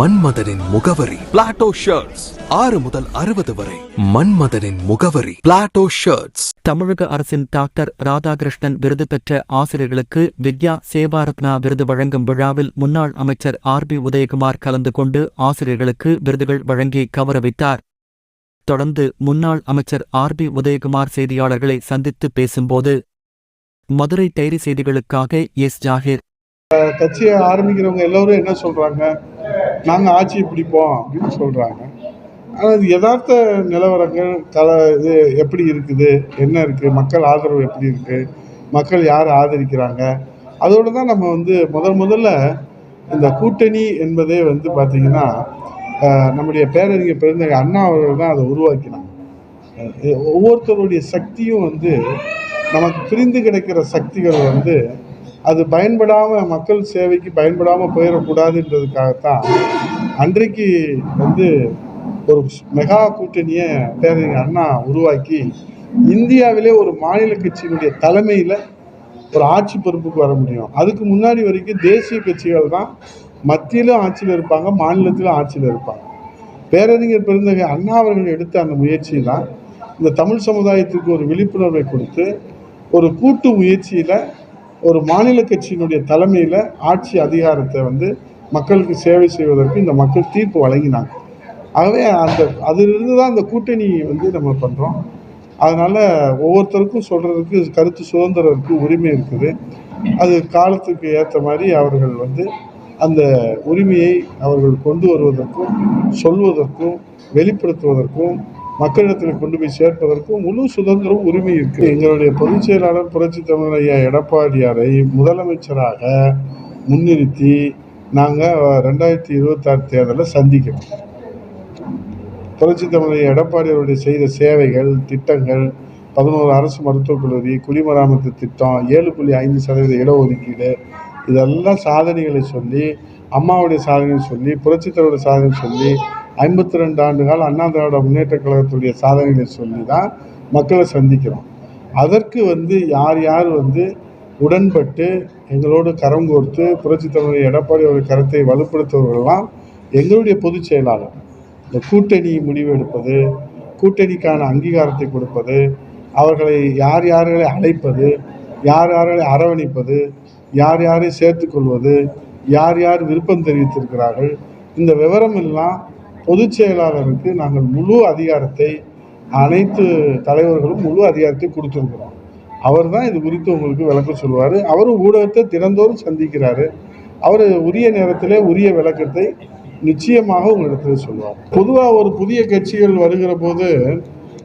மன்மதனின் முகவரி. Plato shirts ஆறு முதல் அறுபது வரை. மன்மதனின் முகவரி. பிளாட்டோ ஷர்ட்ஸ் தமிழக அரசின் டாக்டர் ராதாகிருஷ்ணன் விருது பெற்ற ஆசிரியர்களுக்கு வித்யா சேவாரத்னா விருது வழங்கும் விழாவில் முன்னாள் அமைச்சர் ஆர் பி உதயகுமார் கலந்து கொண்டு ஆசிரியர்களுக்கு விருதுகள் வழங்கி கௌரவித்தார். தொடர்ந்து முன்னாள் அமைச்சர் ஆர் பி உதயகுமார் செய்தியாளர்களை சந்தித்து பேசும்போது மதுரை டைரி செய்திகளுக்காக எஸ். ஜாகிர். கட்சியை ஆரம்பிக்கிறவங்க எல்லோரும் என்ன சொல்கிறாங்க நாங்கள் ஆட்சியை பிடிப்போம் அப்படின்னு சொல்கிறாங்க ஆனால் இது யதார்த்த நிலவரங்கள் கல இது எப்படி இருக்குது? என்ன இருக்குது மக்கள் ஆதரவு எப்படி இருக்குது மக்கள் யார் ஆதரிக்கிறாங்க? அதோடு தான் நம்ம வந்து முதல் முதல்ல இந்த கூட்டணி என்பதே வந்து பார்த்திங்கன்னா நம்முடைய பேரறிஞர் பிறந்த அண்ணா அவர்கள் தான் அதை உருவாக்கினாங்க. ஒவ்வொருத்தருடைய சக்தியும் வந்து நமக்கு பிரிந்து கிடைக்கிற சக்திகள் வந்து அது பயன்படாமல் மக்கள் சேவைக்கு பயன்படாமல் போயிடக்கூடாதுன்றதுக்காகத்தான் அன்றைக்கு வந்து ஒரு மெகா கூட்டணியை பேரறிஞர் அண்ணா உருவாக்கி இந்தியாவிலே ஒரு மாநில கட்சியினுடைய தலைமையில் ஒரு ஆட்சி பொறுப்புக்கு வர முடியும். அதுக்கு முன்னாடி வரைக்கும் தேசிய கட்சிகள் தான் மத்தியிலும் ஆட்சியில் இருப்பாங்க மாநிலத்திலும் ஆட்சியில் இருப்பாங்க. பேரறிஞர் பெருந்தகை அண்ணா அவர்கள் எடுத்த அந்த முயற்சி தான் இந்த தமிழ் சமுதாயத்துக்கு ஒரு விழிப்புணர்வை கொடுத்து ஒரு கூட்டு முயற்சியில் ஒரு மாநில கட்சியினுடைய தலைமையில் ஆட்சி அதிகாரத்தை வந்து மக்களுக்கு சேவை செய்வதற்கு இந்த மக்கள் தீர்ப்பு வழங்கினாங்க. ஆகவே அந்த அதிலிருந்து தான் அந்த கூட்டணி வந்து நம்ம பண்ணுறோம் அதனால் ஒவ்வொருத்தருக்கும் சொல்கிறதுக்கு கருத்து சுதந்திரம் இருக்குது உரிமை இருக்குது. அது காலத்துக்கு ஏற்ற மாதிரி அவர்கள் வந்து அந்த உரிமையை அவர்கள் கொண்டு வருவதற்கும் சொல்வதற்கும் வெளிப்படுத்துவதற்கும் மக்களிடத்தில் கொண்டு போய் சேர்ப்பதற்கும் முழு சுதந்திரம் உரிமை இருக்கு. எங்களுடைய பொதுச் செயலாளர் புரட்சி தமிழர் ஐயா எடப்பாடியாரை முதலமைச்சராக முன்னிறுத்தி நாங்கள் ரெண்டாயிரத்தி இருபத்தாறு தேர்தலில் சந்திக்கிறோம். புரட்சி தமிழர் எடப்பாடி அவருடைய செய்த சேவைகள் திட்டங்கள் பதினோரு அரசு மருத்துவக் கல்லூரி குடிமராமத்து திட்டம் ஏழு புள்ளி ஐந்து சதவீத இடஒதுக்கீடு இதெல்லாம் சாதனைகளை சொல்லி அம்மாவுடைய சாதனை சொல்லி புரட்சித்தலைவருடைய சாதனை சொல்லி ஐம்பத்தி ரெண்டு ஆண்டு கால அண்ணா திராவிட முன்னேற்ற கழகத்துடைய சாதனைகளை சொல்லி தான் மக்களை சந்திக்கிறோம். அதற்கு வந்து யார் யார் வந்து உடன்பட்டு எங்களோடு கரம் கோர்த்து புரட்சித் தலைவர் எடப்பாடி அவருடைய கருத்தை வலுப்படுத்துவர்கள்லாம் எங்களுடைய பொதுச் செயலாளர். இந்த கூட்டணி முடிவு எடுப்பது கூட்டணிக்கான அங்கீகாரத்தை கொடுப்பது அவர்களை யார் யார்களை அழைப்பது யார் யார்களை அரவணைப்பது யார் யாரை சேர்த்துக்கொள்வது யார் யார் விருப்பம் தெரிவித்திருக்கிறார்கள் இந்த விவரம் எல்லாம் பொதுச் செயலாளருக்கு நாங்கள் முழு அதிகாரத்தை அனைத்து தலைவர்களும் முழு அதிகாரத்தை கொடுத்துருக்குறோம். அவர் தான் இது குறித்து உங்களுக்கு விளக்கம் சொல்லுவார். அவரும் ஊடகத்தை தினந்தோறும் சந்திக்கிறாரு. அவர் உரிய நேரத்திலே உரிய விளக்கத்தை நிச்சயமாக உங்களிடத்தில் சொல்லுவார். பொதுவாக ஒரு புதிய கட்சிகள் வருகிற போது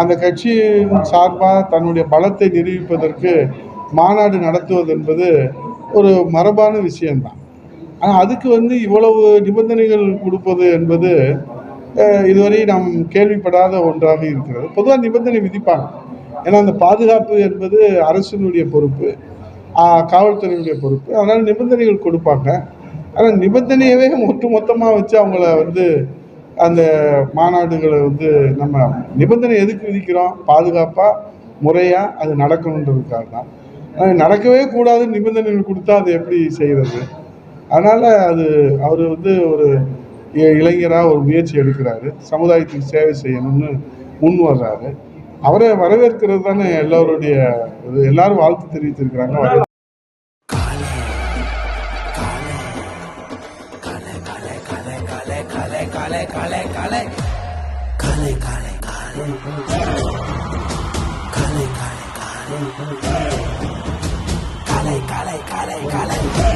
அந்த கட்சியின் சார்பாக தன்னுடைய பலத்தை நிரூபிப்பதற்கு மாநாடு நடத்துவது என்பது ஒரு மரபான விஷயம்தான். ஆனால் அதுக்கு வந்து இவ்வளவு நிபந்தனைகள் கொடுப்பது என்பது இதுவரை நாம் கேள்விப்படாத ஒன்றாக இருக்கிறது. பொதுவாக நிபந்தனை விதிப்பாங்க. ஏன்னா அந்த பாதுகாப்பு என்பது அரசினுடைய பொறுப்பு காவல்துறையினுடைய பொறுப்பு. அதனால் நிபந்தனைகள் கொடுப்பாங்க. ஆனால் நிபந்தனையவே ஒட்டு மொத்தமாக வச்சு அவங்கள வந்து அந்த மாநாடுகளை வந்து நம்ம நிபந்தனை எதுக்கு விதிக்கிறோம்? பாதுகாப்பாக முறையாக அது நடக்கணுன்றதுக்காக தான். ஆனால் நடக்கவே கூடாது நிபந்தனைகள் கொடுத்தா அது எப்படி செய்கிறது அதனால் அது அவர் வந்து ஒரு இளைஞராக ஒரு முயற்சி எடுக்கிறாரு சமுதாயத்துக்கு சேவை செய்யணும்னு முன் வர்றாரு அவரை வரவேற்கிறது தானே எல்லோருடைய இது எல்லாரும் வாழ்த்து தெரிவித்திருக்கிறாங்க கலை கலை கலை கலை